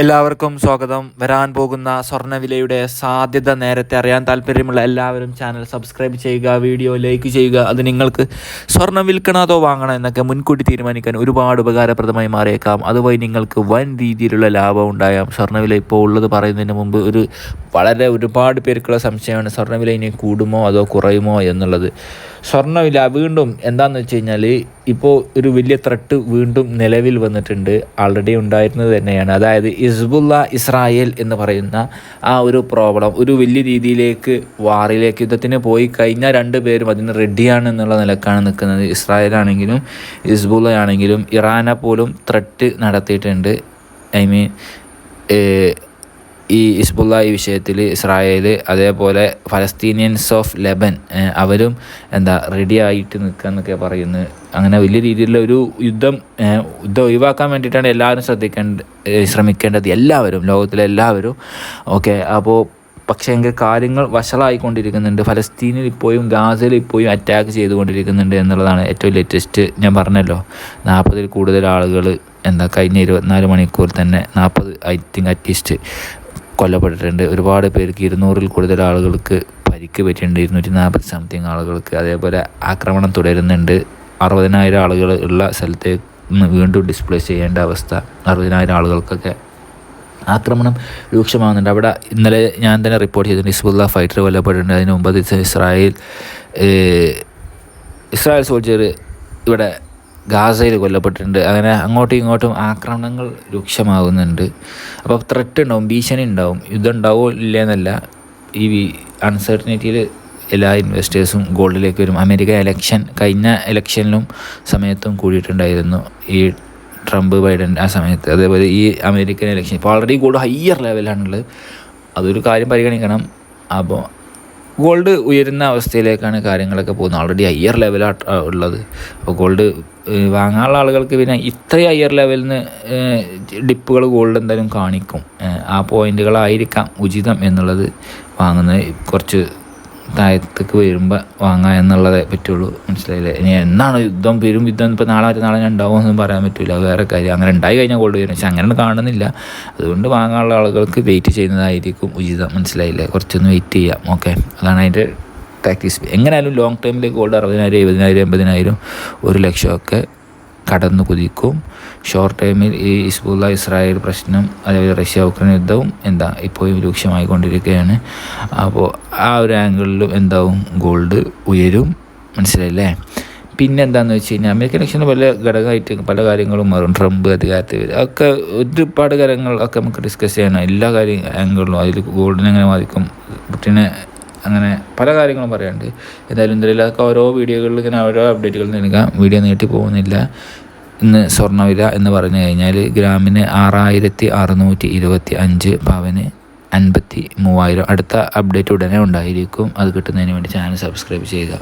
എല്ലാവർക്കും സ്വാഗതം. വരാൻ പോകുന്ന സ്വർണവിലയുടെ സാധ്യത നേരത്തെ അറിയാൻ താല്പര്യമുള്ള എല്ലാവരും ചാനൽ സബ്സ്ക്രൈബ് ചെയ്യുക വീഡിയോ ലൈക്ക് ചെയ്യുക. അത് നിങ്ങൾക്ക് സ്വർണം വിൽക്കണോ അതോ വാങ്ങണോ എന്നൊക്കെ മുൻകൂട്ടി തീരുമാനിക്കാൻ ഒരുപാട് ഉപകാരപ്രദമായി മാറിയേക്കാം. അതുവഴി നിങ്ങൾക്ക് വൻ രീതിയിലുള്ള ലാഭം ഉണ്ടായാം. സ്വർണവില ഇപ്പോൾ ഉള്ളത് പറയുന്നതിന് മുമ്പ് ഒരു വളരെ ഒരുപാട് പേർക്കുള്ള സംശയമാണ് സ്വർണവില ഇനി കൂടുമോ അതോ കുറയുമോ എന്നുള്ളത്. സ്വർണവില വീണ്ടും എന്താണെന്ന് വെച്ച് കഴിഞ്ഞാൽ ഇപ്പോൾ ഒരു വലിയ ത്രട്ട് വീണ്ടും നിലവിൽ വന്നിട്ടുണ്ട്. ആൾറെഡി ഉണ്ടായിരുന്നത് തന്നെയാണ്. അതായത് ഇസ്ബുല്ല ഇസ്രായേൽ എന്ന് പറയുന്ന ആ ഒരു പ്രോബ്ലം ഒരു വലിയ രീതിയിലേക്ക് വാറിലേക്ക് യുദ്ധത്തിന് പോയി കഴിഞ്ഞാൽ രണ്ട് പേരും അതിന് റെഡിയാണ് എന്നുള്ള നിലക്കാണ് നിൽക്കുന്നത്. ഇസ്രായേൽ ആണെങ്കിലും ഇസ്ബുല്ല ആണെങ്കിലും ഇറാനെ പോലും ത്രട്ട് നടത്തിയിട്ടുണ്ട്. ഐ മീൻ ഈ ഇസ്ബുള്ള ഈ വിഷയത്തിൽ ഇസ്രായേൽ അതേപോലെ ഫലസ്തീനിയൻസ് ഓഫ് ലെബൻ അവരും എന്താ റെഡി ആയിട്ട് നിൽക്കുക എന്നൊക്കെ അങ്ങനെ വലിയ രീതിയിലുള്ള ഒരു യുദ്ധം യുദ്ധം ഒഴിവാക്കാൻ വേണ്ടിയിട്ടാണ് എല്ലാവരും ശ്രദ്ധിക്കേണ്ട ശ്രമിക്കേണ്ടത് എല്ലാവരും ലോകത്തിലെ എല്ലാവരും. ഓക്കെ അപ്പോൾ പക്ഷേ എങ്കിൽ കാര്യങ്ങൾ വഷളായിക്കൊണ്ടിരിക്കുന്നുണ്ട്. ഫലസ്തീനിൽ ഇപ്പോഴും ഗാസയിൽ ഇപ്പോഴും അറ്റാക്ക് ചെയ്തുകൊണ്ടിരിക്കുന്നുണ്ട് എന്നുള്ളതാണ് ഏറ്റവും ലേറ്റസ്റ്റ് ഞാൻ പറഞ്ഞല്ലോ. നാൽപ്പതിൽ കൂടുതൽ ആളുകൾ എന്താ കഴിഞ്ഞ ഇരുപത്തിനാല് മണിക്കൂർ തന്നെ നാൽപ്പത് ഐ തിങ്ക് അറ്റ്ലീസ്റ്റ് കൊല്ലപ്പെട്ടിട്ടുണ്ട്. ഒരുപാട് പേർക്ക് ഇരുന്നൂറിൽ കൂടുതൽ ആളുകൾക്ക് പരിക്ക് പറ്റിയിട്ടുണ്ട്. ഇരുന്നൂറ്റി നാൽപ്പത് സംതിങ് ആളുകൾക്ക് അതേപോലെ ആക്രമണം തുടരുന്നുണ്ട്. അറുപതിനായിരം ആളുകൾ ഉള്ള സ്ഥലത്തെ വീണ്ടും ഡിസ്പ്ലേ ചെയ്യേണ്ട അവസ്ഥ. അറുപതിനായിരം ആളുകൾക്കൊക്കെ ആക്രമണം രൂക്ഷമാകുന്നുണ്ട് അവിടെ ഇന്നലെ ഞാൻ തന്നെ റിപ്പോർട്ട് ചെയ്തിട്ടുണ്ട്. ഹിസ്ബുല്ല ഫൈറ്റർ കൊല്ലപ്പെട്ടിട്ടുണ്ട്. അതിന് മുമ്പ് ഇസ്രായേൽ ഇസ്രായേൽ സോൾജിയർ ഇവിടെ ഗാസയിൽ കൊല്ലപ്പെട്ടിട്ടുണ്ട്. അങ്ങനെ അങ്ങോട്ടും ഇങ്ങോട്ടും ആക്രമണങ്ങൾ രൂക്ഷമാകുന്നുണ്ട്. അപ്പോൾ ത്രെറ്റ് ഉണ്ടാവും ഭീഷണി ഉണ്ടാവും യുദ്ധം ഉണ്ടാവോ ഇല്ലയെന്നല്ല. ഈ അൺസർട്ടനിറ്റിയിൽ എല്ലാ ഇൻവെസ്റ്റേഴ്സും ഗോൾഡിലേക്ക് വരും. അമേരിക്ക എലക്ഷൻ കഴിഞ്ഞ ഇലക്ഷനിലും സമയത്തും കൂടിയിട്ടുണ്ടായിരുന്നു. ഈ ട്രംപ് ബൈഡൻ ആ സമയത്ത്. അതേപോലെ ഈ അമേരിക്കൻ ഇലക്ഷൻ ഇപ്പോൾ ഓൾറെഡി ഗോൾഡ് ഹയ്യർ ലെവലാണുള്ളത് അതൊരു കാര്യം പരിഗണിക്കണം. അപ്പോൾ ഗോൾഡ് ഉയരുന്ന അവസ്ഥയിലേക്കാണ് കാര്യങ്ങളൊക്കെ പോകുന്നത്. ഓൾറെഡി ഹയ്യർ ലെവലാണ് ഉള്ളത്. അപ്പോൾ ഗോൾഡ് വാങ്ങാനുള്ള ആളുകൾക്ക് പിന്നെ ഇത്ര ഹയർ ലെവലിൽ നിന്ന് ഡിപ്പുകൾ ഗോൾഡ് എന്തായാലും കാണിക്കും. ആ പോയിന്റുകളായിരിക്കാം ഉചിതം എന്നുള്ളത് വാങ്ങുന്നത് കുറച്ച് താഴത്തേക്ക് വരുമ്പോൾ വാങ്ങാം എന്നുള്ളതേ പറ്റുള്ളൂ. മനസ്സിലായില്ലേ? ഇനി എന്നാണ് യുദ്ധം വരും യുദ്ധം ഇപ്പോൾ നാളെ നാളെ ഉണ്ടാവും ഉണ്ടാവുമെന്നും പറയാൻ പറ്റില്ല വേറെ കാര്യം. അങ്ങനെ ഉണ്ടായി കഴിഞ്ഞാൽ ഗോൾഡ് വരും പക്ഷെ അങ്ങനെ കാണുന്നില്ല. അതുകൊണ്ട് വാങ്ങാനുള്ള ആളുകൾക്ക് വെയിറ്റ് ചെയ്യുന്നതായിരിക്കും ഉചിതം. മനസ്സിലായില്ലേ? കുറച്ചൊന്ന് വെയിറ്റ് ചെയ്യാം. ഓക്കെ അതാണ് അതിന്റെ പ്രാക്ടീസ് എങ്ങനെയായാലും ലോങ് ടൈമിൽ ഗോൾഡ് അറുപതിനായിരം എഴുപതിനായിരം എൺപതിനായിരം ഒരു ലക്ഷമൊക്കെ കടന്നു കുതിക്കും. ഷോർട്ട് ടൈമിൽ ഈ ഇസ്ബുല്ല ഇസ്രായേൽ പ്രശ്നം അതേപോലെ റഷ്യ ഉക്രൈൻ യുദ്ധവും എന്താ ഇപ്പോഴും രൂക്ഷമായിക്കൊണ്ടിരിക്കുകയാണ്. അപ്പോൾ ആ ഒരു ആംഗിളിലും എന്താവും? ഗോൾഡ് ഉയരും. മനസ്സിലായില്ലേ? പിന്നെ എന്താണെന്ന് വെച്ച് കഴിഞ്ഞാൽ അമേരിക്കൻ ഇലക്ഷന് പല ഘടകമായിട്ട് പല കാര്യങ്ങളും മാറും. ട്രംപ് അധികാരത്തിൽ ഒക്കെ ഒരുപാട് കാര്യങ്ങൾ ഒക്കെ നമുക്ക് ഡിസ്കസ് ചെയ്യണം എല്ലാ കാര്യങ്ങളും ആംഗിളിലും അതിൽ ഗോൾഡിനെ എങ്ങനെ ബാധിക്കും? പുട്ടിനെ അങ്ങനെ പല കാര്യങ്ങളും പറയാണ്ട് എന്തായാലും എന്തായാലും അതൊക്കെ ഓരോ വീഡിയോകളിൽ ഇങ്ങനെ ഓരോ അപ്ഡേറ്റുകൾ നൽകാം വീഡിയോ നീട്ടി പോകുന്നില്ല. ഇന്ന് സ്വർണവില എന്ന് പറഞ്ഞു കഴിഞ്ഞാൽ ഗ്രാമിന് ആറായിരത്തി അറുന്നൂറ്റി ഇരുപത്തി അഞ്ച് പവന് അൻപത്തി മൂവായിരം അടുത്ത അപ്ഡേറ്റ് ഉടനെ ഉണ്ടായിരിക്കും. അത് കിട്ടുന്നതിന് വേണ്ടി ചാനൽ സബ്സ്ക്രൈബ് ചെയ്യുക.